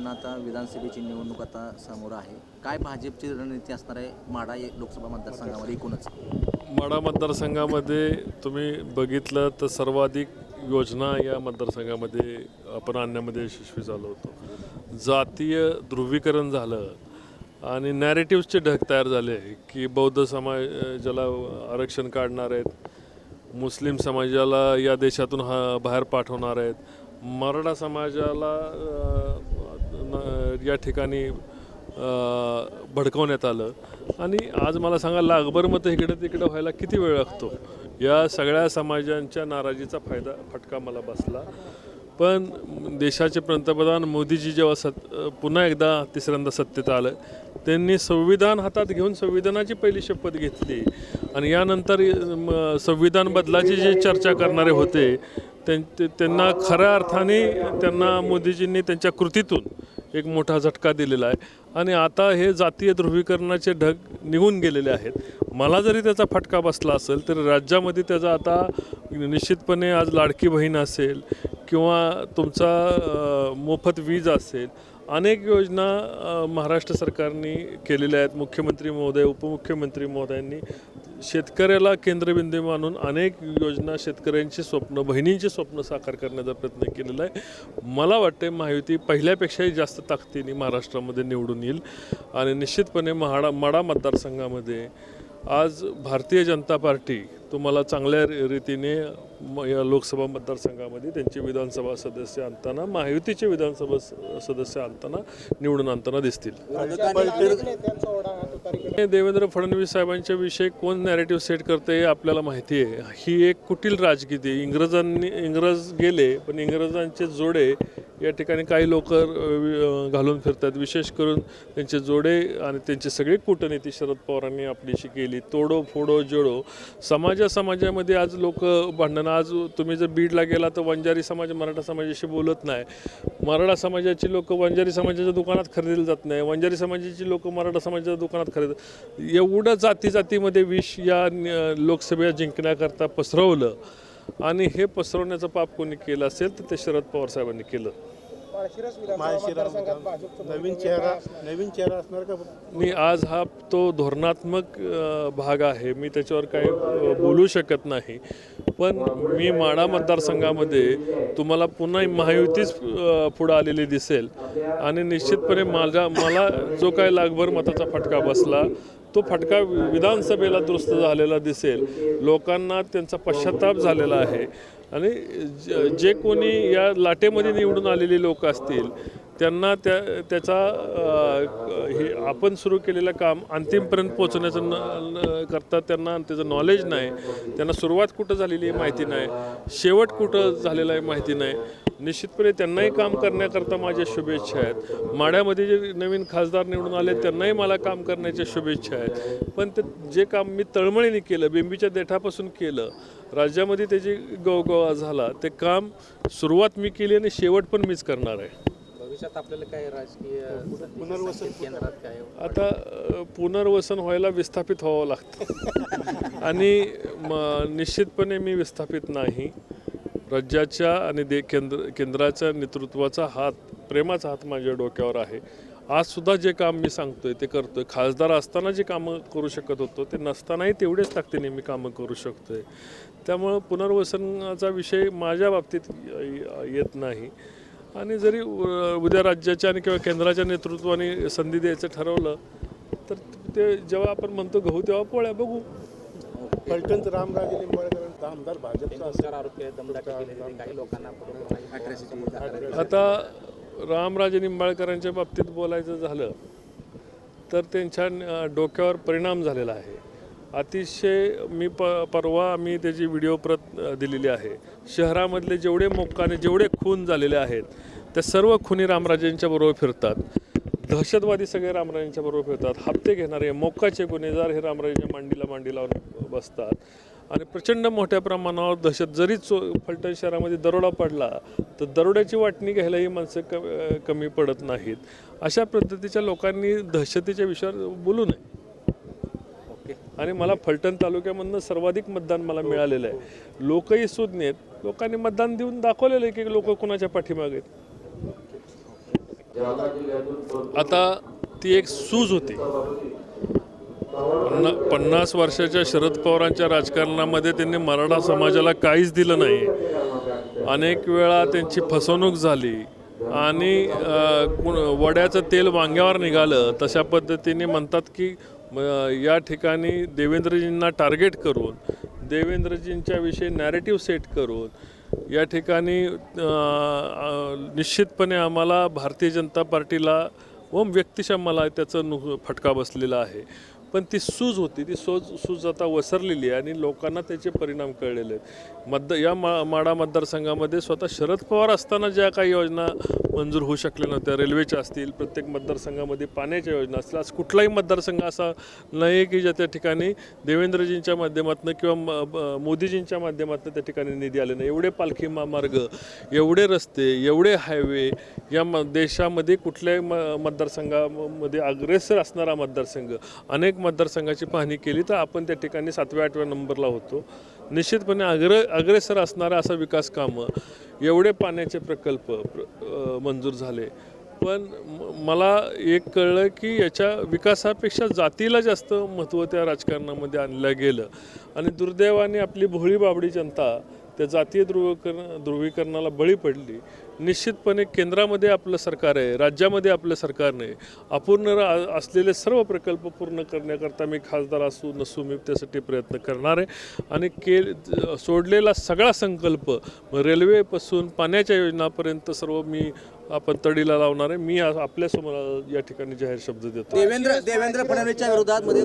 पुन्हा आता विधानसभेची निवडणूक आता समोर आहे. काय भाजपची रणनीती असणार आहे? माडा लोकसभा मतदारसंघामध्ये एकूणच. माडा मतदारसंघामध्ये तुम्ही बघितलं तर सर्वाधिक योजना या मतदारसंघामध्ये आपण आणण्यामध्ये यशस्वी झालो होतो. जातीय ध्रुवीकरण झालं आणि नॅरेटिव्सचे ढग तयार झाले की बौद्ध समाजाला आरक्षण काढणार आहेत. मुस्लिम समाजाला या देशातून हा बाहेर पाठवणार आहेत. मराठा समाजाला या ठिकाणी भडकवण्यात आलं. आणि आज मला सांगा लागभर इकडे तिकडे व्हायला किती वेळ लागतो? या सगळ्या समाजांच्या नाराजीचा फायदा फटका मला बसला. पण देशाचे पंतप्रधान मोदीजी जेव्हा सत पुन्हा एकदा तिसऱ्यांदा सत्तेत आलं त्यांनी संविधान हातात घेऊन संविधानाची पहिली शपथ घेतली. आणि यानंतर संविधान बदलाची जी चर्चा करणारे होते त्यां- त्यांना खऱ्या अर्थाने त्यांना मोदीजींनी त्यांच्या कृतीतून एक मोठा झटका दिलेला आहे. आणि आता हे जातीय ध्रुवीकरणाचे ढग निघून गेलेले आहेत. मला जरी त्याचा फटका बसला असेल तर राज्यामध्ये त्याचा आता निश्चितपणे आज लाडकी बहीण असेल किंवा तुमचा मोफत वीज असेल अनेक योजना महाराष्ट्र सरकारने केलेल्या आहेत. मुख्यमंत्री महोदय उपमुख्यमंत्री महोदयांनी शेतकऱ्याला केंद्रबिंदू मानून अनेक योजना शेतकऱ्यांची स्वप्न बहिणींची स्वप्न साकार करण्याचा प्रयत्न केलेला आहे. मला वाटते महायुती पहिल्यापेक्षाही जास्त ताकदीने महाराष्ट्रामध्ये निवडून येईल. आणि निश्चितपणे महाडा माडा मतदारसंघामध्ये आज भारतीय जनता पार्टी तुम्हाला चांगल्या रीतीने या लोकसभा मतदारसंघामध्ये त्यांचे विधानसभा सदस्य आणताना महायुतीचे विधानसभा सदस्य आणताना निवडून आणताना दिसतील देवेंद्र फडणवीस साहेबांच्या विषयी कोण नॅरेटिव्ह सेट करते हे आपल्याला माहिती आहे ही एक कुटील राजकीय आहे. इंग्रजांनी इंग्रज गेले पण इंग्रजांचे जोडे या ठिकाणी काही लोक घालून फिरतात. विशेष करून त्यांचे जोडे आणि त्यांची सगळी कूटनीती शरद पवारांनी आपलीशी केली. तोडो फोडो जोडो. समाजा समाजामध्ये आज लोक भांडणं. आज तुम्ही जर बीडला गेला तर वंजारी समाज मराठा समाजाशी बोलत नाही. मराठा समाजाची लोक वंजारी समाजाच्या दुकानात खरेदीला जात नाही. वंजारी समाजाची लोक मराठा समाजाच्या दुकानात खरेदी एवढं जाती जातीमध्ये विष या लोकसभा जिंकण्याकरता पसरवलं आणि हे पसरवण्याचं पाप कोणी केलं असेल तर ते शरद पवार साहेबांनी केलं. नवीन चेहरा नवीन चेहरा असणार का? मी आज हा तो धोरणात्मक भाग आहे. मी त्याच्यावर काही बोलू शकत नाही. पण मी माडा मतदारसंघामध्ये तुम्हाला पुन्हा महायुतीच पुढं आलेली दिसेल. आणि निश्चितपणे माझा मला जो काही लागभर मताचा फटका बसला तो फटका विधानसभेला दुरुस्त झालेला दिसेल. लोकांना त्यांचा पश्चाताप झालेला आहे. आणि ज- जे कोणी या लाटेमध्ये निवडून आलेले लोक असतील त्यांना त्या त्याचा हे आपण सुरू केलेलं काम अंतिमपर्यंत पोचण्याचं न न- करता त्यांना त्याचं नॉलेज नाही. त्यांना सुरुवात कुठं झालेली आहे माहिती नाही. शेवट कुठं झालेला आहे माहिती नाही. निश्चितपणे त्यांनाही काम करण्याकरता माझ्या शुभेच्छा आहेत. माड्यामध्ये जे नवीन खासदार निवडून आले त्यांनाही मला काम करण्याच्या शुभेच्छा आहेत. पण ते जे काम मी तळमळीने केलं बिंबीच्या देठापासून केलं राज्यामध्ये त्याची गवगवा झाला ते काम सुरुवात मी केली आणि शेवट पण मीच करणार आहे. भविष्यात आपल्याला काय राजकीय पुनर्वसन केंद्रात काय आता पुनर्वसन व्हायला विस्थापित व्हावं लागतं. आणि म- निश्चितपणे मी विस्थापित नाही. राज्याच्या आणि दे केंद्र केंद्राच्या नेतृत्वाचा हात प्रेमाचा हात माझ्या डोक्यावर आहे. आजसुद्धा जे काम मी सांगतोय ते करतोय. खासदार असताना जे कामं करू शकत होतो ते नसतानाही तेवढेच ताकदीने मी कामं करू शकतोय. त्यामुळं पुनर्वसनाचा विषय माझ्या बाबतीत येत नाही. आणि जरी उद्या राज्याच्या आणि किंवा केंद्राच्या नेतृत्वाने संधी द्यायचं ठरवलं तर ते जेव्हा आपण म्हणतो गहू तेव्हा पोळ्या बघू. हो, फलटणचं रामराजे निंबाळकरांचा आमदार भाजपचा असेल. आता रामराजे निंबाळकरांच्या बाबतीत बोलायचं झालं तर त्यांच्या डोक्यावर परिणाम झालेला आहे. अतिशय मी प परवा मी त्याची व्हिडिओ प्रत दिलेली आहे. शहरामधले जेवढे मोक्काने जेवढे खून झालेले आहेत त्या सर्व खुनी रामराजेंच्या बरोबर फिरतात. दहशतवादी सगळे रामराजेंच्या बरोबर फिरतात. हप्ते घेणारे मोक्काचे गुन्हेगार हे रामराजेंच्या मांडीला मांडी लावून बसतात. आणि प्रचंड मोठ्या प्रमाणावर दहशत जरी चो फलटण शहरामध्ये दरोडा पडला तर दरोड्याची वाटणी घ्यायला ही माणसं क कमी पडत नाहीत. अशा पद्धतीच्या लोकांनी दहशतीच्या विषयावर बोलू नये. ओके. आणि मला फलटण तालुक्यामधनं सर्वाधिक मतदान मला मिळालेलं आहे. लोकही सुज्ञ आहेत. लोकांनी मतदान देऊन दाखवलेलं आहे की लोक कोणाच्या पाठीमागे आहेत. आता ती एक सूज होती. पन्ना पन्नास वर्षाच्या शरद पवारांच्या राजकारणामध्ये त्यांनी मराठा समाजाला काहीच दिलं नाही. अनेक वेळा त्यांची फसवणूक झाली आणि वड्याचं तेल वांग्यावर निघालं तशा पद्धतीने म्हणतात की या ठिकाणी देवेंद्रजींना टार्गेट करून देवेंद्रजींच्या विषयी नॅरेटिव्ह सेट करून या ठिकाणी निश्चितपणे आम्हाला भारतीय जनता पार्टीला व व्यक्तिशः मला त्याचं नु फटका बसलेला आहे. पण ती सूज होती ती सूज सूज आता वसरलेली आहे आणि लोकांना त्याचे परिणाम कळलेले आहेत. मत या मा माडा मतदारसंघामध्ये स्वतः शरद पवार असताना ज्या काही योजना मंजूर होऊ शकल्या नव्हत्या रेल्वेच्या असतील प्रत्येक मतदारसंघामध्ये पाण्याच्या योजना असतील आज कुठलाही मतदारसंघ असा नाही की ज्या त्या ठिकाणी देवेंद्रजींच्या माध्यमातून किंवा म- मोदीजींच्या माध्यमातून त्या ठिकाणी निधी आले नाही. एवढे पालखी महामार्ग एवढे रस्ते एवढे हायवे या म देशामध्ये कुठल्याही म मतदारसंघामध्ये अग्रेसर असणारा मतदारसंघ अनेक मतदारसंघाची पाहणी केली तर आपण त्या ठिकाणी सातव्या आठव्या नंबरला होतो. निश्चितपणे अग्र अग्रेसर असणारा असा विकास कामं एवढे पाण्याचे प्रकल्प प्र- मंजूर झाले. पण मला एक कळलं की याच्या विकासापेक्षा जातीला जास्त महत्त्व त्या राजकारणामध्ये आणलं गेलं. आणि दुर्दैवाने आपली भोळी बाबडी जनता त्या जातीय ध्रुवीकरण ध्रुवीकरणाला बळी पडली. निश्चितपणे केंद्रामध्ये आपलं सरकार आहे राज्यामध्ये आपलं सरकार नाही. अपूर्ण असलेले सर्व प्रकल्प पूर्ण करण्याकरता मी खासदार असू नसू मी त्यासाठी प्रयत्न करणार आहे. आणि के सोडलेला सगळा संकल्प रेल्वेपासून पाण्याच्या योजनापर्यंत सर्व मी आपण तडीला लावणार आहे. मी आपल्यासमोर या ठिकाणी जाहीर शब्द देतो. देवेंद्र देवेंद्र फडणवीसच्या विरोधात मध्ये